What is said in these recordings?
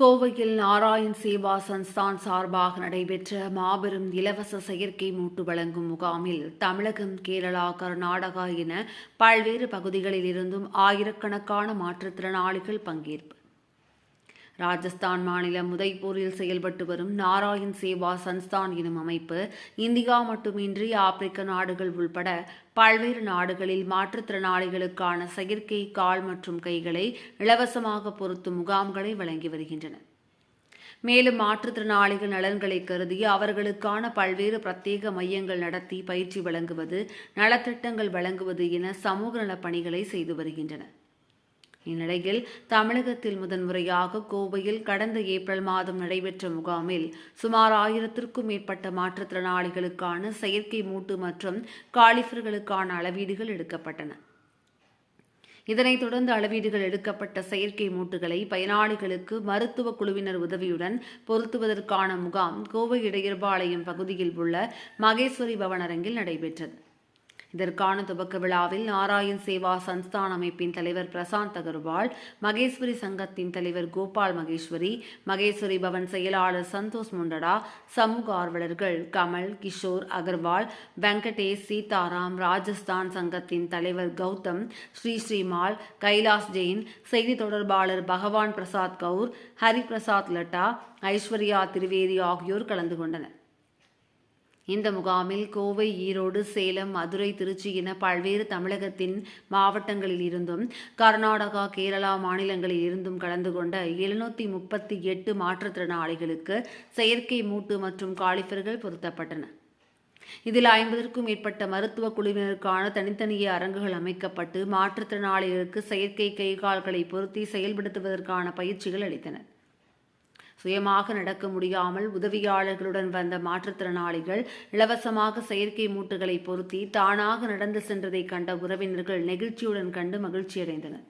கோவையில் நாராயண் சேவா சன்ஸ்தான் சார்பாக நடைபெற்ற மாபெரும் இலவச செயற்கை மூட்டு வழங்கும் முகாமில் தமிழகம் கேரளா கர்நாடகா என பல்வேறு பகுதிகளில் இருந்தும் ஆயிரக்கணக்கான மாற்றுத்திறனாளிகள் பங்கேற்பு. ராஜஸ்தான் மாநிலம் உதய்பூரில் செயல்பட்டு வரும் நாராயண் சேவா சன்ஸ்தான் எனும் அமைப்பு இந்தியா மட்டுமின்றி ஆப்பிரிக்க நாடுகள் உள்பட பல்வேறு நாடுகளில் மாற்றுத்திறனாளிகளுக்கான செயற்கை கால் மற்றும் கைகளை இலவசமாக பொருத்தும் முகாம்களை வழங்கி வருகின்றன மேலும் மாற்றுத்திறனாளிகள் நலன்களை கருதி அவர்களுக்கான பல்வேறு பிரத்யேக மையங்கள் நடத்தி பயிற்சி வழங்குவது நலத்திட்டங்கள் வழங்குவது என சமூக நலப் பணிகளை செய்து வருகின்றனர். இந்நிலையில் தமிழகத்தில் முதன்முறையாக கோவையில் கடந்த ஏப்ரல் மாதம் நடைபெற்ற முகாமில் சுமார் ஆயிரத்திற்கும் மேற்பட்ட மாற்றுத்திறனாளிகளுக்கான செயற்கை மூட்டு மற்றும் காலிஃபர்களுக்கான அளவீடுகள் எடுக்கப்பட்டன. இதனைத் தொடர்ந்து அளவீடுகள் எடுக்கப்பட்ட செயற்கை மூட்டுகளை பயனாளிகளுக்கு மருத்துவ குழுவினர் உதவியுடன் பொருத்துவதற்கான முகாம் கோவை இடையர்பாளையம் பகுதியில் உள்ள மகேஸ்வரி பவனரங்கில் நடைபெற்றது. இதற்கான துவக்க விழாவில் நாராயண் சேவா சன்ஸ்தான் அமைப்பின் தலைவர் பிரசாந்த் அகர்வால் மகேஸ்வரி சங்கத்தின் தலைவர் கோபால் மகேஸ்வரி மகேஸ்வரி பவன் செயலாளர் சந்தோஷ் முண்டடா சமூக ஆர்வலர்கள் கமல் கிஷோர் அகர்வால் வெங்கடேஷ் சீதாராம் ராஜஸ்தான் சங்கத்தின் தலைவர் கௌதம் ஸ்ரீ ஸ்ரீமால் கைலாஸ் ஜெயின் செய்தி தொடர்பாளர் பகவான் பிரசாத் கவுர் ஹரிபிரசாத் லட்டா ஐஸ்வர்யா திரிவேதி ஆகியோர் கலந்து கொண்டனர். இந்த முகாமில் கோவை ஈரோடு சேலம் மதுரை திருச்சி என பல்வேறு தமிழகத்தின் மாவட்டங்களில் இருந்தும் கர்நாடகா கேரளா மாநிலங்களில் இருந்தும் கலந்து கொண்ட எழுநூத்தி முப்பத்தி எட்டு மாற்றுத்திறனாளிகளுக்கு செயற்கை மூட்டு மற்றும் காலிஃபர்கள் பொருத்தப்பட்டன. இதில் ஐம்பதற்கும் மேற்பட்ட மருத்துவ குழுவினருக்கான தனித்தனியே அரங்குகள் அமைக்கப்பட்டு மாற்றுத்திறனாளிகளுக்கு செயற்கை கைகால்களை பொருத்தி செயல்படுத்துவதற்கான பயிற்சிகள் அளித்தனர். சுயமாக நடக்க முடியாமல் உதவியாளர்களுடன் வந்த மாற்றுத்திறனாளிகள் இலவசமாக செயற்கை மூட்டுகளை பொருத்தி தானாக நடந்து சென்றதை கண்ட உறவினர்கள் நெகிழ்ச்சியுடன் கண்டு மகிழ்ச்சியடைந்தனர்.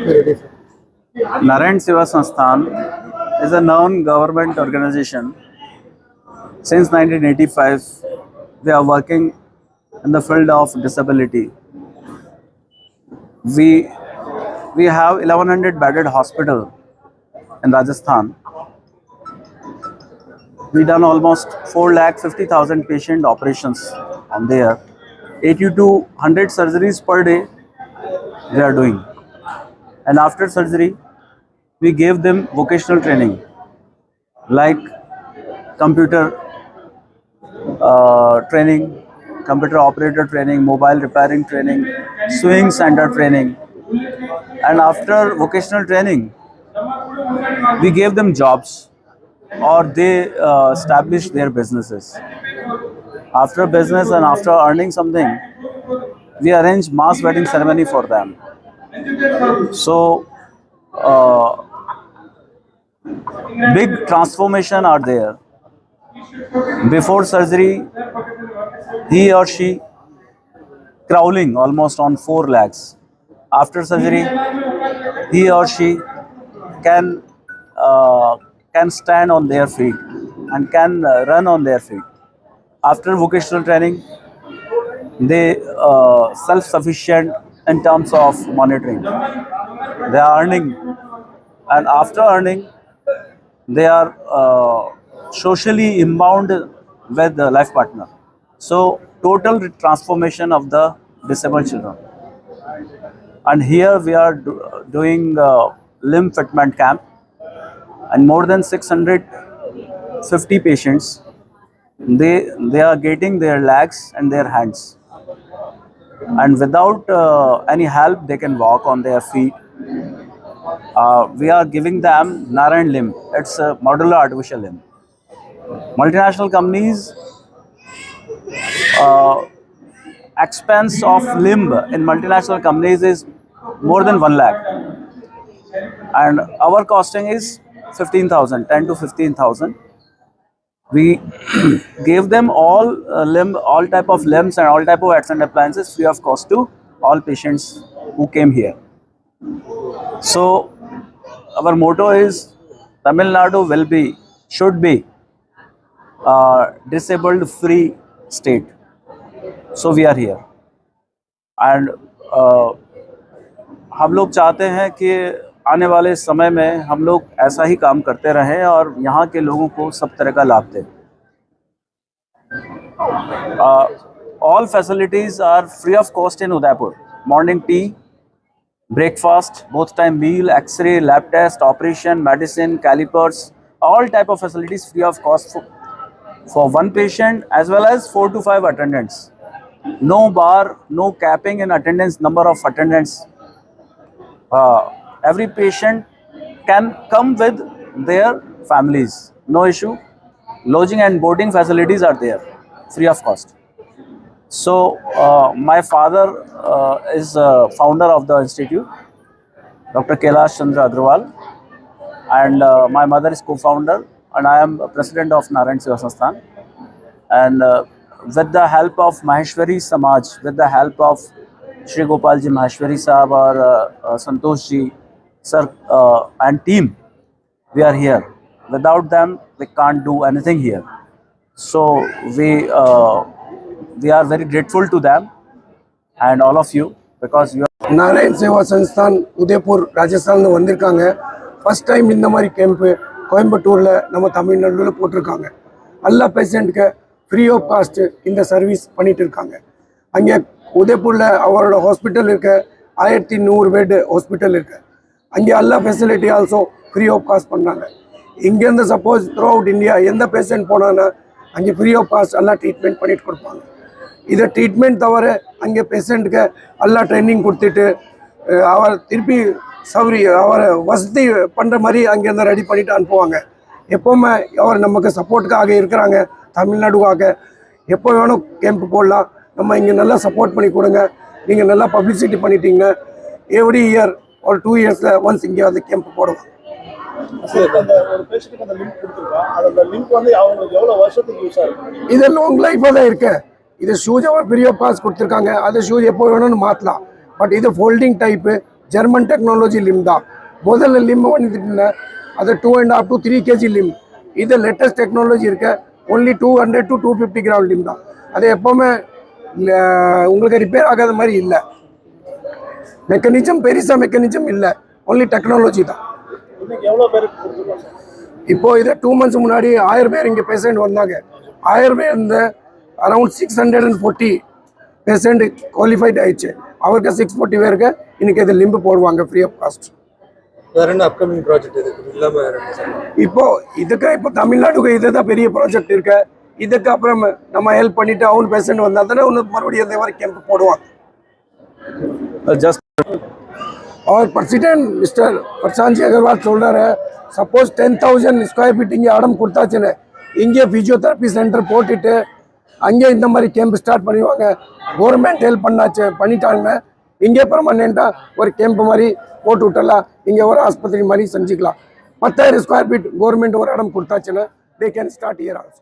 Narayan Seva Sansthan is a known government organization. Since 1985, we are working in the field of disability. We we have 1100 bedded hospital in Rajasthan. We done almost 4 lakh 50,000 patient operations on there. 80 to 100 surgeries per day they are doing. And after surgery, we gave them vocational training like computer uh, training, computer operator training, mobile repairing training, sewing center training. And after vocational training, we gave them jobs or they uh, established their businesses. After business and after earning something, we arrange mass wedding ceremony for them. So, uh, big transformation are there. Before surgery, he or she crawling almost on four legs. After surgery, he or she can uh, can stand on their feet and can uh, run on their feet. After vocational training, they uh, self-sufficient in terms of monitoring. They are earning, and after earning, they are uh, socially inbound with the life partner. So total transformation of the disabled children. And here we are do- doing uh, limb fitment camp, and more than 650 patients. They they are getting their legs and their hands and without uh, any help they can walk on their feet. Uh, we are giving them narayan limb. It's a modular artificial limb. Multinational companies uh, expense of limb in multinational companies is more than 1 lakh. And our costing is 15000 10 to 15000 we gave them all uh, limb all type of limbs and all type of arts and appliances free of cost to all patients who came here so our motto is tamil nadu will be should be a disabled free state so we are here and uh, हम लोग चाहते हैं कि आने वाले समय में हम लोग ऐसा ही काम करते रहें और यहाँ के लोगों को सब तरह का लाभ दें। All facilities are free of cost in Udaipur. Morning tea breakfast both time meal x ray lab test operation medicine callipers all type of facilities free of cost for one patient as well as four to five attendants no bar no capping in attendance number of attendants every patient can come with their families no issue lodging and boarding facilities are there free of cost so uh, my father uh, is a founder of the institute, Dr. Kailash Chandra Agrawal, and uh, my mother is co-founder, and I am president of Narayan Seva. And uh, with the help of Maheshwari Samaj, with the help of Shri Gopal ji Maheshwari Sahab or uh, uh, Santosh ji, sir, uh, and team, we are here. Without them, we can't do anything here. So we uh, we are very grateful to them and all of you because you are Narayan Seva Sansthan Udaipur ராஜஸ்தான்ல வந்திருக்காங்க first time இந்த மாதிரி camp கோயம்புத்தூரில் நம்ம தமிழ்நாடுல போட்டிருக்காங்க. எல்லா பேஷண்ட்டுக்கு ஃப்ரீ ஆஃப் காஸ்ட்டு இந்த சர்வீஸ் பண்ணிட்டு இருக்காங்க. அங்கே உதய்பூரில் அவரோட ஹாஸ்பிட்டல் இருக்க. ஆயிரத்தி நூறு பெட் ஹாஸ்பிட்டல் இருக்குது அங்கே எல்லா facility also free of cost பண்ணுறாங்க இங்கேருந்து சப்போஸ் த்ரூ அவுட் இந்தியா எந்த பேஷண்ட் போனான்னா அங்கே ஃப்ரீ ஆஃப் காஸ்ட் எல்லாம் ட்ரீட்மெண்ட் பண்ணிட்டு கொடுப்பாங்க. இதை ட்ரீட்மெண்ட் தவிர அங்கே பேஷண்ட்டுக்கு எல்லாம் ட்ரைனிங் கொடுத்துட்டு அவர் திருப்பி சௌரி அவரை வசதி பண்ணுற மாதிரி அங்கேருந்து ரெடி பண்ணிட்டு அனுப்புவாங்க. எப்போவுமே அவர் நமக்கு சப்போர்ட்டுக்காக இருக்கிறாங்க தமிழ்நாடுக்காக. எப்போ வேணும் கேம்ப் போடலாம். நம்ம இங்கே நல்லா சப்போர்ட் பண்ணி கொடுங்க. நீங்கள் நல்லா பப்ளிசிட்டி பண்ணிட்டீங்கன்னா எவ்ரி இயர் ஒரு டூ இயர்ஸில் ஒன்ஸ் இங்கே வந்து கேம்ப் போடுவோம் சரி, இப்ப அந்த ஒரு பேஷண்ட்டுக்கு அந்த லிங்க் கொடுத்துருக்கோம் அந்த லிங்க் வந்து அவங்களுக்கு எவ்வளவு வருஷத்துக்கு யூஸ் ஆகும் இது லாங் லைஃபாக தான் இருக்கு. இது ஷூஸ் அவர் பெரிய பாஸ் கொடுத்துருக்காங்க. அது ஷூஸ் எப்போ வேணும்னு மாற்றலாம் பட் இது folding type German technology limb தான். முதல்ல லிம் வந்துட்டு அது two and half to three kg limb இது லேட்டஸ்ட் டெக்னாலஜி இருக்க. Only two hundred to two fifty gram limb தான். அது எப்போவுமே உங்களுக்கு ரிப்பேர் ஆகாத மாதிரி இல்லை. மெக்கானிசம் பெருசாக மெக்கானிசம் இல்லை. ஒன்லி டெக்னாலஜி தான். இப்போ இதே டூ மந்த்ஸ் முன்னாடி ஆயிரம் பேர் இங்கே பேஷண்ட் வந்தாங்க. ஆயிரம் பேர் இருந்த around six hundred and forty patient qualified ஆயிடுச்சு. அவருக்கு சிக்ஸ் ஃபோர்ட்டி பேருக்கு இன்னைக்கு இது லிம்பு போடுவாங்க free of cost upcoming project இருக்கு இது? இல்லாம வேற என்ன சார்? இப்போ இதுக்கு இப்போ தமிழ்நாட்டுக்கு இதுதான் பெரிய ப்ராஜெக்ட் இருக்கு. இதுக்கு அப்புறம் நம்ம ஹெல்ப் பண்ணிட்டு அவங்க பேஷண்ட் வந்தா தானே ஒன்று மறுபடியும் இந்த மாதிரி கேம்ப் போடுவாங்க. Just और प्रेसिडेंट मिस्टर प्रशांत जी अग्रवाल சொல்றாரு suppose ten thousand square feet இங்கே இடம் கொடுத்தாச்சுன்னு இங்கே ஃபிசியோதெரப்பி சென்டர் போட்டுட்டு அங்கே இந்த மாதிரி கேம்ப் ஸ்டார்ட் பண்ணிடுவாங்க கவர்மெண்ட் ஹெல்ப் பண்ணாச்சு பண்ணிட்டாங்க இங்கே பர்மனெண்ட்டாக ஒரு கேம்ப் மாதிரி போட்டு விட்டலாம் இங்கே ஒரு ஆஸ்பத்திரி மாதிரி செஞ்சுக்கலாம் பத்தாயிரம் ஸ்கொயர் ஃபீட் கவர்மெண்ட் ஒரு இடம் கொடுத்தாச்சுன்னா they can start year also